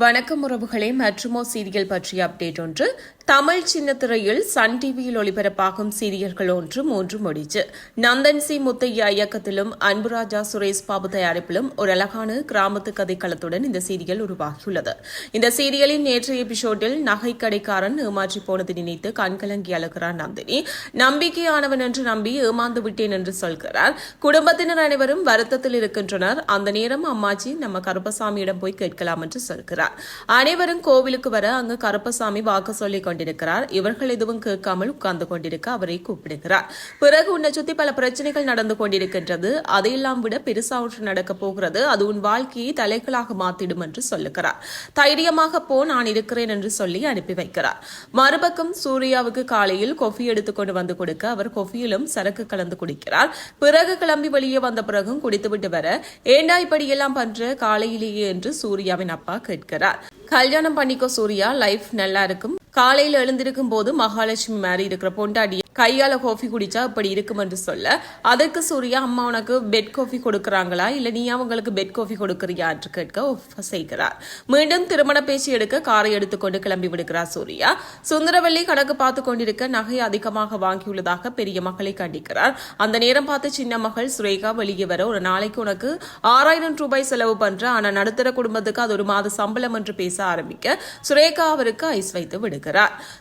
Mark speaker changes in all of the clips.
Speaker 1: வணக்கம் உறவுகளே மற்றுமோ சீரியல் பற்றிய அப்டேட் ஒன்று. தமிழ் சின்னத்திரையில் சன் டிவியில் ஒளிபரப்பாகும் சீரியல்கள் ஒன்று மூன்று முடிச்சு. நந்தன் சி முத்தையா இயக்கத்திலும் அன்புராஜா சுரேஷ் பாபு தயாரிப்பிலும் ஒரு அழகான கிராமத்து கதைக்களத்துடன் இந்த சீரியல் உருவாகியுள்ளது. இந்த சீரியலின் நேற்றைய எபிசோடில் நகை கடைக்காரன் ஏமாற்றி போனது நினைத்து கண்கலங்கி அழுகிறார் நந்தினி. நம்பிக்கையானவன் என்று நம்பி ஏமாந்து விட்டேன் என்று சொல்கிறார். குடும்பத்தினர் அனைவரும் வருத்தத்தில் இருக்கின்றனர். அந்த நேரம் அம்மாச்சி நம்ம கருப்பசாமியிடம் போய் கேட்கலாம் என்று சொல்கிறார். கொண்டிருக்கிறார் அனைவரும் கோவிலுக்கு வர அங்கு கருப்பசாமி வாக்கு சொல்லிக் கொண்டிருக்கிறார். இவர்கள் எதுவும் கேட்காமல் உட்கார்ந்து கொண்டிருக்க அவரை கூப்பிடுகிறார். பிறகு உன்னை சுத்தி பல பிரச்சனைகள் நடந்து கொண்டிருக்கின்றது. அதையெல்லாம் விட பெருசா ஒன்று நடக்க போகிறது. அது உன் வாழ்க்கையை தலைகளாக மாத்திடும் என்று சொல்லுகிறார். தைரியமாக போ நான் இருக்கிறேன் என்று சொல்லி அனுப்பி வைக்கிறார். மறுபக்கம் சூர்யாவுக்கு காலையில் கொஃபி எடுத்துக்கொண்டு வந்து கொடுக்க அவர் கொஃபியிலும் சரக்கு கலந்து குடிக்கிறார். பிறகு கிளம்பி வெளியே வந்த பிறகும் குடித்துவிட்டு வர ஏண்டா இப்படியெல்லாம் பண்ற? காலையிலேயே என்று சூர்யாவின் அப்பா கேட்கிறார். கல்யாணம் பண்ணிக்கோ சூர்யா லைஃப் நல்லா இருக்கும். காலையில் எழுந்திருக்கும் போது மகாலட்சுமி மாதிரி இருக்கிற பொண்டாடி கையால காஃபி குடிச்சா இப்படி இருக்கும் என்று சொல்ல அதற்கு சூர்யா அம்மா உனக்கு பெட் காஃபி கொடுக்கறாங்களா? இல்ல நீ அவங்களுக்கு பெட் காஃபி கொடுக்கறியா? என்று கேட்க செய்கிறார் மீண்டும் திருமண பேச்சு எடுக்க காரை எடுத்துக்கொண்டு கிளம்பி விடுகிறார் சூர்யா. சுந்தரவள்ளி கணக்கு பார்த்து கொண்டிருக்க நகை அதிகமாக வாங்கியுள்ளதாக பெரிய மகளை கண்டிக்கிறார். அந்த நேரம் பார்த்து சின்ன மகள் சுரேகா வெளியே வர ஒரு நாளைக்கு உனக்கு ஆறாயிரம் ரூபாய் செலவு பண்ற ஆனா நடுத்தர குடும்பத்துக்கு அது ஒரு மாத சம்பளம் என்று பேச ஆரம்பிக்க சுரேகா அவருக்கு ஐஸ் வைத்து விடுகிறார்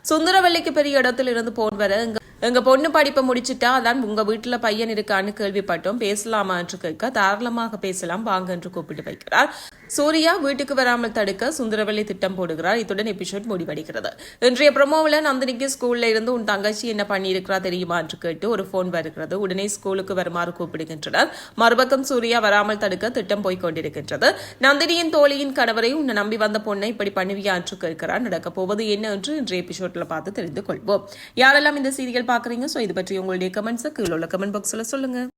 Speaker 1: சுந்தரவல்லிக்கு பெரிய இடத்தில் இருந்து போன் வர "எங்க- எங்க பொண்ணு படிப்பை முடிச்சுட்டா அதான் உங்க வீட்டுல பையன் இருக்கான்னு கேள்விப்பட்டோம். பேசலாமா? என்று கேட்க தாராளமாக பேசலாம் வாங்க என்று கூப்பிட்டு வைக்கிறார். சூர்யா வீட்டுக்கு வராமல் தடுக்க சுந்தரவள்ளி திட்டம் போடுகிறார். இத்துடன் எபிசோட் முடிவடைகிறது. இன்றைய ப்ரொமோவில் நந்தினிக்கு ஸ்கூல்ல இருந்து உன் தங்கச்சி என்ன பண்ணியிருக்கிறா தெரியுமா என்று கேட்டு ஒரு போன் வருகிறது. உடனே ஸ்கூலுக்கு வருமாறு கூப்பிடுகின்றனர். மறுபக்கம் சூர்யா வராமல் தடுக்க திட்டம் போய் கொண்டிருக்கின்றது. நந்தினியின் தோழியின் கணவரை உன்னை நம்பி வந்த பொண்ணை இப்படி பண்ணுவியா என்று கேட்கிறார். நடக்க போவது என்ன என்று இன்றைய எபிசோட்ல பார்த்து தெரிந்து கொள்வோம். யாரெல்லாம் இந்த சீரியல் பாக்குறீங்க சோ இது பற்றி உங்களுடைய கமெண்ட்ஸ் கீழே உள்ள கமெண்ட் பாக்ஸ்ல சொல்லுங்க.